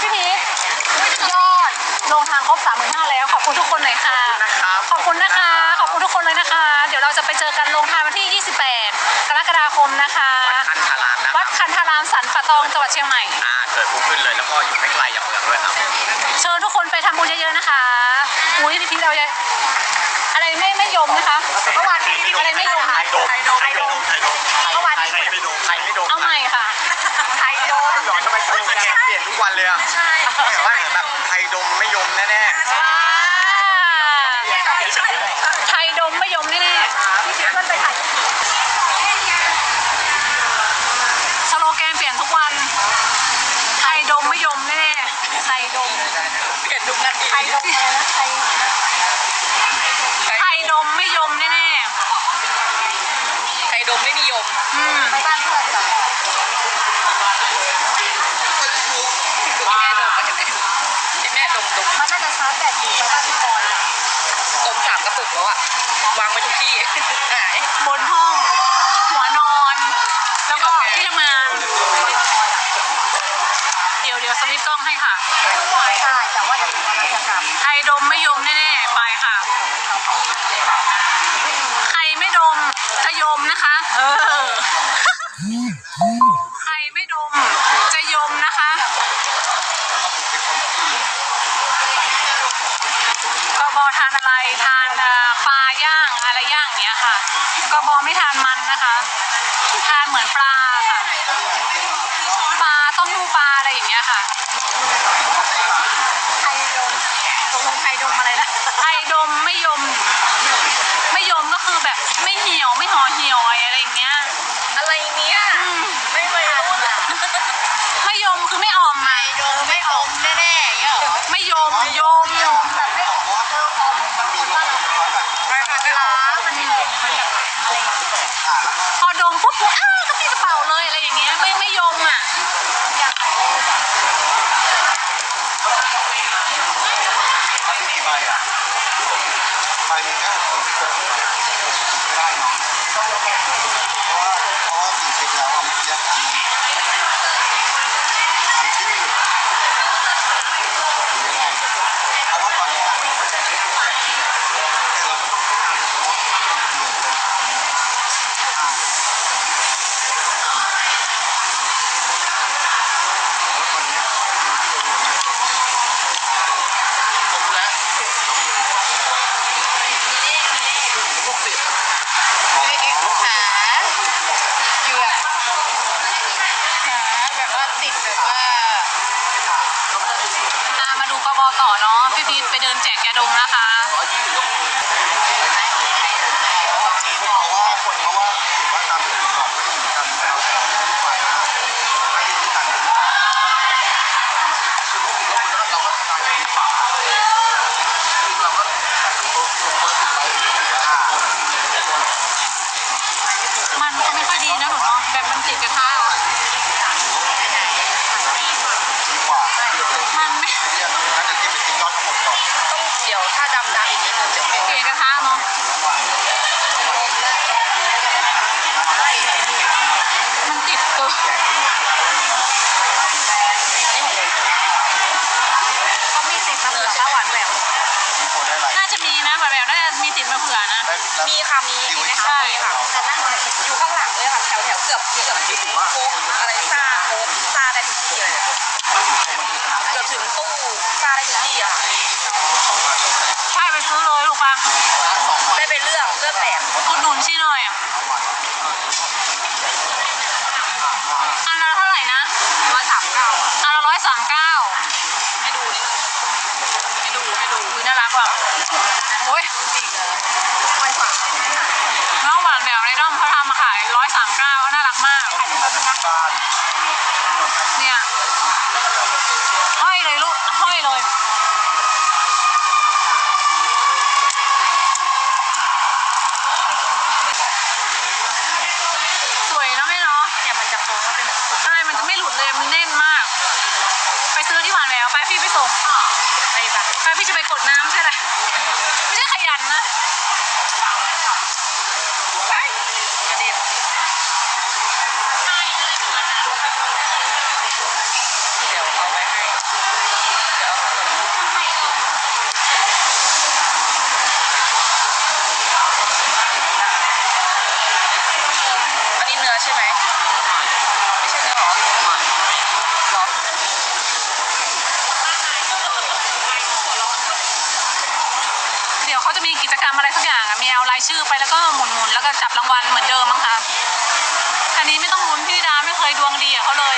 พี่พีทยอด ลงทางครบสามหมื่นห้าแล้ว ขอบคุณทุกคนหน่อยค่ะ นะครับขอบคุณนะคะ ขอบคุณทุกคนเลยนะคะ เดี๋ยวเราจะไปเจอกันลงทางวันที่ 28 กรกฎาคมนะคะ วัดคันธารามนะควัดคันธารามสันปะตองจังหวัดเชียงใหม่ อ่าเกิดพุ่งขึ้นเลยแล้วก็อยู่ไม่ไกลจากเมืองด้วยครับเชิญทุกคนไปทำบุญเยอะๆนะคะอุ้ยพี่พีทเราจะอะไรไม่ไม่ยมนะคะ เมื่อวานพี่พีอะไรไม่ยมไทยดมไทยด สแกนเปลี่ยนทุกวันเลยอะใช่แบบว่าแบบไทยดมไม่ยมแน่ว้าไทยดมไม่ยมแน่ๆสโลแกนเปลี่ยนทุกวัน ไทยดมไม่ยมแน่ๆไทยดมเปลี่ยนทุกนาทีไทยดมอะไรนะไทยไทยดมไม่ยมแน่ไทยดมไม่นิยมๆอืม ไปบ้านเพื่อนก่อน แม่ดมเห็นไหมที่แม่ดมดมมันน่าจะชาร์จแบตอยู่ไปบ้านพี่บอยดมสามกระปุกแล้วอะวางไว้ทุกที่หาย บนห้อง หัวนอน แล้วก็ที่ทำงาน เดี๋ยวเดี๋ยวสวิตช์กล้องให้ค่ะ ใช่แต่ว่าเดี๋ยวมันจะกลับใครดมไม่ยมแน่ๆ ไปค่ะ ใครไม่ดมจะยมนะคะ เออ ใครไม่ดมจะยมนะคะกบทานอะไรทานเอ่อปลาย่างอะไรย่างเนี้ยค่ะกบไม่ทา นมันนะคะทานเหมือนปลาค่ะ ปลาเต้มหูปลาอะไรอย่างเงี้ยค่ะ ไทยดมตกลงไทยดมอะไรนะ ไทยดมไม่ยมไม่ยมก็คือแบบไม่เหี่ยวไม่ห่อเหี่ยวอะไรอย่างเงี้ย อะไรเนี้ย อืม ไม่เคยอ่านอะ ไม่ยมคือไม่อ่อม ไท อะ ยดมไม่อมแน่ๆอย่างเงี้ยเหรอ ไม่ยมยม ยมแบบไม่อมเติมอมคนบ้านเราไปค่ะไปล้างมันนี่มันแบบอะไรอย่างเงี้ย พอดมปุ๊บปุ๊บอ้าวก็พี่กระเป๋าเลยอะไรอย่างเงี้ยไม่ไม่ยมอะ มันมีใบอะใบมันก็ได้เนาะ ต่อเนาะพี่พีทไปเดินแจกยาดมนะคะ มีค่ะมีมีนะคะมีค่ะแต่นั่งอยู่ข้างหลังเลยค่ะแถวแถวเกือบเกือบถึงโค้งอะไรซ่าโค้งซ่าได้ทุกที่เลยเกือบถึงตู้ซ่าได้ทุกที่อะค่ะใช่ไปซื้อเลยลูกปังได้ไปเลือกเลือกแบบอุดหนุนชี่หน่อยอะอันละเท่าไหร่นะร้อยสามเก้าอันละร้อยสามเก้าให้ดูนี่ให้ดูให้ดูคุยน่ารักว่ะ ตอพี่จะไปกดน้ำใช่ไหมไม่ใช่ขยันนะไปกระเด็ดไว้ให้เลยวเออันนี้เนื้อใช่ไหม อะไรสักอย่างอะมีเอารายชื่อไปแล้วก็หมุนหมุนๆแล้วก็จับรางวัลเหมือนเดิมมั้งคะคันนี้ไม่ต้องลุ้นพี่ดาไม่เคยดวงดีกับเขาเลย